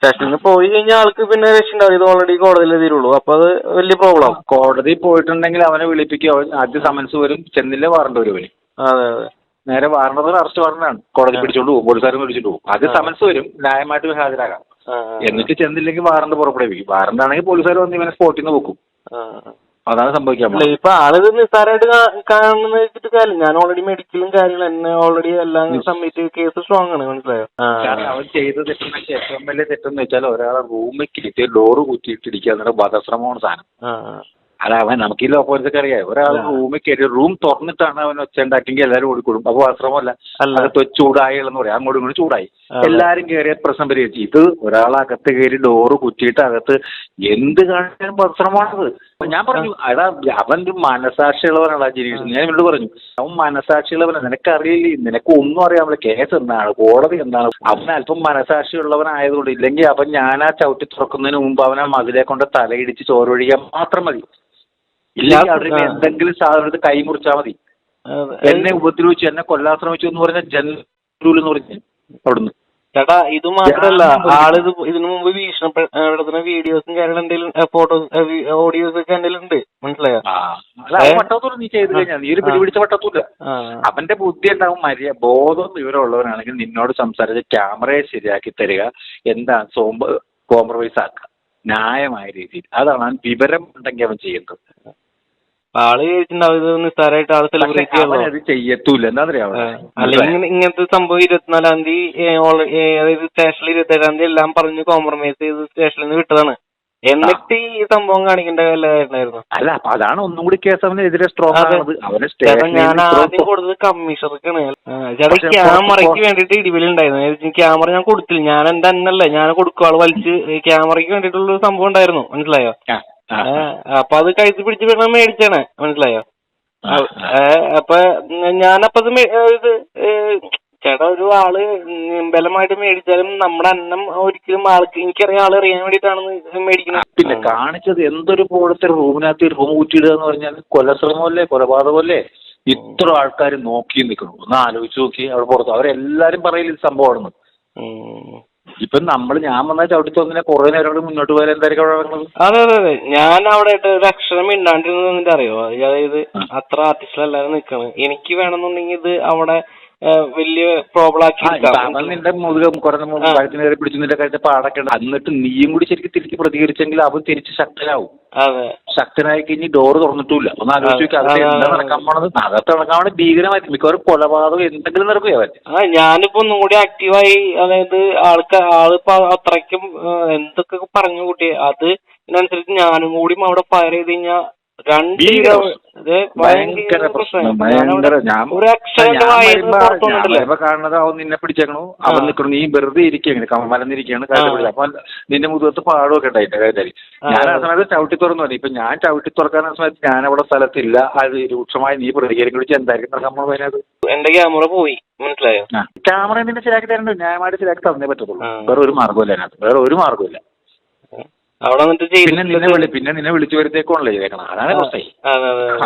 സ്റ്റേഷനിൽ നിന്ന് പോയി കഴിഞ്ഞാൽ ആൾക്ക് പിന്നെ രക്ഷ ഇത് ഓൾറെഡി കോടതിയിൽ തീരുള്ളൂ അപ്പൊ അത് വലിയ പ്രോബ്ലം കോടതി പോയിട്ടുണ്ടെങ്കിൽ അവനെ വിളിപ്പിക്കുക ആദ്യം സമൻസ് വരും. ചെന്നില്ല വാറണ്ട് വരും അവന്. അതെ അതെ. നേരെ വാറണ്ടത് അറസ്റ്റ് വാറണ്ടാണ് കോടതി പിടിച്ചോണ്ട് പോകും പോലീസുകാരും പിടിച്ചോണ്ട് പോകും ആദ്യം സമൻസ് വരും. ന്യായമായിട്ട് ഹാജരാകാം. എന്നിട്ട് ചെന്നില്ലെങ്കിൽ വാറണ്ട് പുറപ്പെടുവിക്കും. വാറണ്ട് ആണെങ്കിൽ പോലീസുകാർ വന്ന് ഇവനെ സ്പോട്ടിൽ നിന്ന് വെക്കും. അതാണ് സംഭവിക്കാൻ അല്ല പോകുന്നത് ഇപ്പൊ ആളിത് നിസ്സാരമായിട്ട് കാണുന്ന വെച്ചിട്ട് കാര്യം ഞാൻ ഓൾറെഡി മെഡിക്കലും കാര്യങ്ങളും എന്നെ ഓൾറെഡി എല്ലാം സബ്മിറ്റ് കേസ് സ്ട്രോങ് ആണ് മനസ്സിലായോ? കാരണം അവൻ ചെയ്ത തെറ്റെന്ന് വെച്ചാൽ ഏറ്റവും വലിയ തെറ്റെന്ന് വെച്ചാൽ ഒരാളെ റൂമിൽ ഡോർ ഡോറ് കുറ്റിയിട്ടിരിക്കുക എന്നുള്ള വധശ്രമമാണ് സാധനം. അല്ല അവൻ നമുക്ക് ഈ ലോപ്പോലത്തൊക്കെ അറിയാം. ഒരാൾ റൂമിൽ കയറി റൂം തുറന്നിട്ടാണ് അവൻ ഒച്ച ഉണ്ടാക്കിയെങ്കിൽ എല്ലാവരും ഓടിക്കൊടും. അപ്പൊ വസ്ത്രമല്ല അല്ലാതെ അകത്ത് ചൂടായി ചൂടായെന്ന് പറയാം. അങ്ങോട്ടും ഇങ്ങോട്ടും ചൂടായി. എല്ലാരും കയറിയ പ്രശ്നം പരിഹരിച്ചു. ഇത് ഒരാൾ അകത്ത് കയറി ഡോറ് കുറ്റിയിട്ട് അകത്ത് എന്ത് കാണിച്ചാലും അപ്പൊ ഞാൻ പറഞ്ഞു എടാ അവൻ ഒരു മനസാക്ഷിയുള്ളവനാണ് ജിനീഷ് ഞാൻ ഇവരോട് പറഞ്ഞു അവൻ മനസാക്ഷിയുള്ളവനാണ് നിനക്കറിയില്ലേ? നിനക്ക് ഒന്നും അറിയാമല്ലോ കേസ് എന്താണ്? കോടതി എന്താണ്? അവൻ അല്പം മനസാക്ഷിയുള്ളവനായതുകൊണ്ട് ഇല്ലെങ്കിൽ അവൻ ഞാൻ ആ ചവിട്ടി തുറക്കുന്നതിന് മുമ്പ് അവനെ മതിലെ കൊണ്ട് തലയിടിച്ച് ചോരൊഴിക്കാൻ മാത്രം മതി. ഇല്ലെങ്കിൽ അതിന് എന്തെങ്കിലും സാധനം കൈ മുറിച്ചാൽ മതി. എന്നെ ഉപദ്രവിച്ചു എന്നെ കൊല്ലാൻ ശ്രമിച്ചു എന്ന് പറഞ്ഞ ജനൂലെന്ന് പറഞ്ഞു അവിടുന്ന്. ചേട്ടാ ഇത് മാത്രല്ല ഞാൻ ആൾ ഇത് ഇതിനു മുമ്പ് ഭീഷണിപ്പെടുത്തുന്ന വീഡിയോസും കാര്യങ്ങളും എന്തെങ്കിലും ഫോട്ടോസ് ഓഡിയോസ് ഒക്കെ എന്തെങ്കിലും ഉണ്ട്? മനസ്സിലായോ? നീ ചെയ്ത് കഴിഞ്ഞാൽ നീ ഒരു പിടിപിടിച്ച വട്ടത്തൂല്ല അവന്റെ ബുദ്ധി ഉണ്ടാവും മര്യ ബോധം വിവരമുള്ളവനാണെങ്കിൽ നിന്നോട് സംസാരിച്ച് ക്യാമറയെ ശരിയാക്കി തരിക എന്താ സോമ്പ് കോംപ്രമൈസ് ആക്കുക ന്യായമായ രീതിയിൽ. അതാണ് അവൻ വിവരം ഉണ്ടെങ്കിൽ അവൻ ചെയ്യുന്നത്. ആൾ വിചാരിച്ചിട്ടുണ്ടാവും ഇത് നിസ്സാരമായിട്ട് ആൾ സെലിബ്രേറ്റ് അത് ചെയ്യത്തൂല എന്താ അല്ലെങ്കിൽ ഇങ്ങനത്തെ സംഭവം ഇരുപത്തിനാലാം തീയതി അതായത് സ്റ്റേഷനിൽ ഇരുപത്തേഴാം തീയതി എല്ലാം പറഞ്ഞ് കോംപ്രമൈസ് ചെയ്ത് സ്റ്റേഷനിൽ നിന്ന് വിട്ടതാണ്. എന്നിട്ട് ഈ സംഭവം കാണിക്കേണ്ട വല്ലതായിരുന്നു അല്ല അപ്പൊ അതാണ് ഒന്നും കൂടി കേസ് അവനെതിരെ സ്ട്രോങ് ഞാൻ ആദ്യം കൊടുത്തത് കമ്മീഷണർക്കാണ്. ചേട്ടാ ക്യാമറയ്ക്ക് വേണ്ടിട്ട് ഇടിവിൽ ഉണ്ടായിരുന്നു ക്യാമറ ഞാൻ കൊടുത്തില്ല. ഞാൻ എന്റെ അന്നല്ലേ ഞാൻ കൊടുക്കും. ആൾ വലിച്ച് ക്യാമറയ്ക്ക് വേണ്ടിട്ടുള്ള ഒരു സംഭവം ഉണ്ടായിരുന്നു. മനസ്സിലായോ? അപ്പൊ അത് കഴുത്തി പിടിച്ച് വേണം മേടിച്ചാണ്. മനസ്സിലായോ? അപ്പൊ ഞാനപ്പത് ഇത് ചേട്ടാ ഒരു ആൾ ബലമായിട്ട് മേടിച്ചാലും നമ്മുടെ അന്നം ഒരിക്കലും ആൾക്ക് എനിക്കറിയാം ആൾ അറിയാൻ വേണ്ടിട്ടാണ് മേടിക്കുന്നത്. പിന്നെ കാണിച്ചത് എന്തൊരു പോലത്തെ റൂമിനകത്ത് റൂം ഊറ്റിയിടുക എന്ന് പറഞ്ഞാൽ കൊലശ്രമമല്ലേ കൊലപാതകമല്ലേ? ഇത്ര ആൾക്കാർ നോക്കി നിൽക്കണം ഒന്ന് ആലോചിച്ച് നോക്കി അവിടെ പുറത്ത്. അവരെല്ലാരും പറയില്ല ഇത് സംഭവമാണെന്ന്. ഇപ്പൊ നമ്മൾ ഞാൻ വന്നാൽ ചവിട്ടി തോന്നിനെ കുറെ നേരം കൂടി മുന്നോട്ട് പോയാൽ എന്തായിരിക്കും അവിടെ നടക്കുന്നത്? അതെ അതെ അതെ. ഞാൻ അവിടെ ആയിട്ട് ഒരു അക്ഷരം മിണ്ടാണ്ടിരുന്നത് അറിയോ അതായത് അത്ര ആർട്ടിസ്റ്റിലെല്ലാരും നിൽക്കണം. എനിക്ക് വേണമെന്നുണ്ടെങ്കിൽ ഇത് അവിടെ വലിയ പ്രോബ്ലം ആക്കി നിന്റെ മുതുക കുറഞ്ഞ. കഴുത്തിന് കയറി പിടിച്ചു നിന്റെ കഴുത്തെ പാടൊക്കെ ഉണ്ട് എന്നിട്ട് നീയും കൂടി ശരിക്കും തിരിച്ച് പ്രതികരിച്ചെങ്കിൽ അവൻ തിരിച്ച് ശക്തനാവും. ശക്തനായി കഴിഞ്ഞ് ഡോർ തുറന്നിട്ടില്ല ഒന്ന് ആലോചിച്ച് നോക്കി അതെ, അകത്ത് അതെ, എന്താ. നടക്കാൻ പോണത്? അകത്ത് നടക്കാൻ മിക്കവാറും കൊലപാതകം എന്തെങ്കിലും നടക്കും അവൻ ആ ഞാനിപ്പോ ഒന്നും കൂടി ആക്റ്റീവായി അതായത് ആൾക്കാർ ആളിപ്പോ അത്രയ്ക്കും എന്തൊക്കെ പറഞ്ഞു കൂട്ടി. അത് ഇതിനനുസരിച്ച് ഞാനും കൂടി അവിടെ ഫയർ ചെയ്ത് കഴിഞ്ഞാ നിന്നെ പിടിച്ചേക്കണു. അവൻ നിക്കണു. നിൽക്കണു നീ വെറുതെ ഇരിക്കുകയാണ് കമലന്നിരിക്കുകയാണ് ആ. അപ്പൊ നിന്റെ മുതുകത്ത് പാടുമൊക്കെ ഉണ്ടായിട്ട് ഞാൻ ആ സമയത്ത് ചവിട്ടി തുറന്നു പറഞ്ഞു. ഇപ്പൊ ഞാൻ ചവിട്ടി തുറക്കാൻ സമയത്ത് ഞാൻ അവിടെ സ്ഥലത്തില്ല. അത് രൂക്ഷമായി നീ പ്രതികരിക്കും വിളിച്ച് എന്തായിരിക്കും നമ്മൾ അതിനകത്ത് എന്റെ ക്യാമറ പോയി. മനസ്സിലായോ? ക്യാമറ നിന്നെ ശരിയാക്കി തരണ്ടോ. ന്യായമായിട്ട് ശരിയാക്കി തന്നേ പറ്റത്തുള്ളൂ. വേറെ ഒരു മാർഗമില്ല അതിനകത്ത്. വേറെ ഒരു മാർഗമില്ല അവിടെ പിന്നെ നിന്നെ. വിളി പിന്നെ നിന്നെ വിളിച്ചു വരുത്തേക്കാണല്ലോ ചെയ്തേക്കണം അതാണ്. പ്രശ്നം.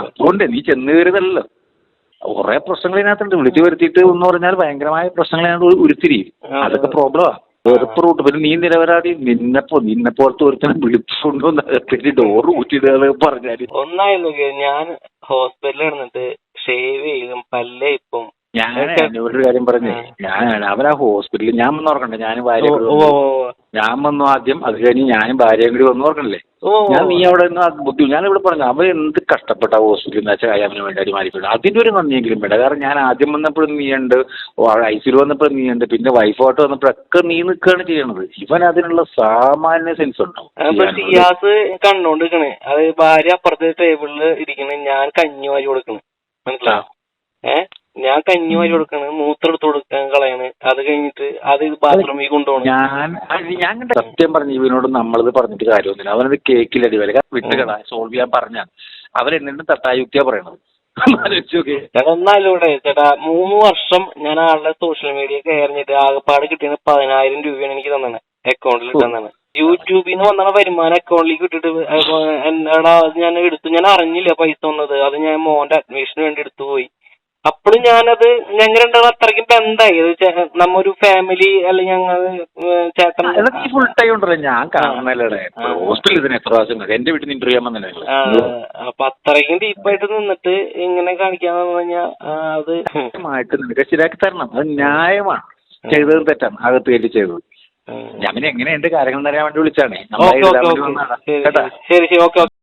അതുകൊണ്ട് നീ ചെന്ന് കയറിയതല്ലോ കുറെ പ്രശ്നങ്ങൾ ഇതിനകത്തുണ്ട് വിളിച്ചു വരുത്തിയിട്ട് എന്ന് പറഞ്ഞാൽ ഭയങ്കരമായ പ്രശ്നങ്ങൾ അതിനകത്ത് ഉരുത്തിരി. അതൊക്കെ പ്രോബ്ലമാ വെറുപ്പ് റൂട്ട്. പിന്നെ നീ നിരപരാധി. നിന്നെപ്പോ നിന്നെ പോലത്തെ ഒരുത്തനെ വിളിച്ചുകൊണ്ടുവന്ന് ഡോർ ഡോറ് ഊറ്റിടുക പറഞ്ഞാൽ. ഒന്നായിരുന്നു ഞാൻ ഹോസ്പിറ്റലിൽ കിടന്നിട്ട് ഷേവ് ചെയ്തും പല്ലേ ഇപ്പം ഞാൻ ഓക്കേ. ഒരു കാര്യം പറഞ്ഞേ. ഞാൻ അവനാ ഹോസ്പിറ്റലിൽ. ഞാൻ വന്ന് ഓർക്കണ്ടേ ഞാനും ഭാര്യ. ഞാൻ വന്നു ആദ്യം അത് കഴിഞ്ഞ് ഞാനും ഭാര്യയും കൂടി വന്നു ഓർക്കണില്ലേ ഞാൻ നീ അവിടെ നിന്ന് ബുദ്ധി ഞാൻ ഇവിടെ പറഞ്ഞു അവൻ എന്ത് കഷ്ടപ്പെട്ട ഹോസ്പിറ്റലിൽ നിന്ന് വെച്ചാൽ അവന് വേണ്ടി അടിമാലിക്കൊണ്ട് അതിന്റെ ഒരു നന്ദിയെങ്കിലും വേണ്ട. കാരണം ഞാൻ ആദ്യം വന്നപ്പോഴും നീ ഉണ്ട് ഐ സിയിൽ വന്നപ്പോഴും നീ ഉണ്ട് പിന്നെ വൈഫോട്ട് വന്നപ്പോഴൊക്കെ നീ നിൽക്കുകയാണ് ചെയ്യണത്. ഇവൻ അതിനുള്ള സാമാന്യ സെൻസ് ഉണ്ടാവും. ഷിയാസ് കണ്ടോണ്ട് നിക്കണ് അത് ഭാര്യ അപ്പുറത്തെ ടേബിളിൽ ഇരിക്കണേ ഞാൻ കഞ്ഞി വാരി കൊടുക്കണേ. മനസ്സിലായോ? ഏ? ഞാൻ കഞ്ഞി വാരി കൊടുക്കണ്. മൂത്രം എടുത്ത് കൊടുക്കാൻ കളയണ്. അത് കഴിഞ്ഞിട്ട് അത് ബാത്റൂമിൽ കൊണ്ടുപോകണം. ഞാൻ ഞാൻ സത്യം പറഞ്ഞു ഇവനോട് നമ്മളിത് പറഞ്ഞിട്ട് കാര്യമൊന്നുമില്ല. അവനത് കേക്കിലടി വരെ വിട്ടുകട സോൾവ് ചെയ്യാൻ പറഞ്ഞാണ് അവൻ എന്നിട്ടും തട്ടായുക്തിയാ പറയണത്? ഒന്നായിലൂടെ ചേട്ടാ മൂന്ന് വർഷം ഞാൻ ആളുടെ സോഷ്യൽ മീഡിയ കയറിഞ്ഞിട്ട് ആകെപ്പാട് കിട്ടിയത് പതിനായിരം രൂപയാണ് എനിക്ക് തന്നെ അക്കൗണ്ടിൽ തന്നെ യൂട്യൂബിൽ നിന്ന് വന്ന വരുമാനം അക്കൗണ്ടിലേക്ക് ഇട്ടിട്ട് എന്നാടാ അത് ഞാൻ എടുത്തു. ഞാൻ അറിഞ്ഞില്ല പൈസ വന്നത് അത് ഞാൻ മോന്റെ അഡ്മിഷന് വേണ്ടി എടുത്തു പോയി. അപ്പോഴും ഞാനത് ഞങ്ങൾ രണ്ടാളും അത്രയ്ക്കും ബന്ധായി. നമ്മൊരു നമ്മ ഒരു ഫാമിലി അല്ലെങ്കിൽ ഞങ്ങൾ ചേട്ടൻ അല്ല നീ ഫുൾ ടൈം ഉണ്ടല്ലോ. ഞാൻ കാണുന്നല്ലേ ആ. ഹോസ്പിറ്റലിൽ ഇതിന് എത്ര പ്രാവശ്യം എന്റെ വീട്ടിൽ നിന്ന് ഇന്റർവ്യൂ ചെയ്യാൻ വന്നില്ലേ അപ്പൊ അത്രയ്ക്കും ഡീപ്പായിട്ട് നിന്നിട്ട് ഇങ്ങനെ കാണിക്കാന്ന് പറഞ്ഞാൽ അത് മായിട്ട് നിനക്ക് ശരിയാക്കി തരണം. അത് ന്യായമാണ്. ചെയ്തത് തെറ്റാണ്. അകത്ത് കയറ്റി ചെയ്തത്. ഞാൻ പിന്നെ എങ്ങനെയുണ്ട് കാര്യങ്ങൾ അറിയാൻ വേണ്ടി വിളിച്ചാണ് ഓക്കെ ഓക്കെ നമ്മളെ ശരി കേട്ടാ? ശരി ശരി. ഓക്കെ.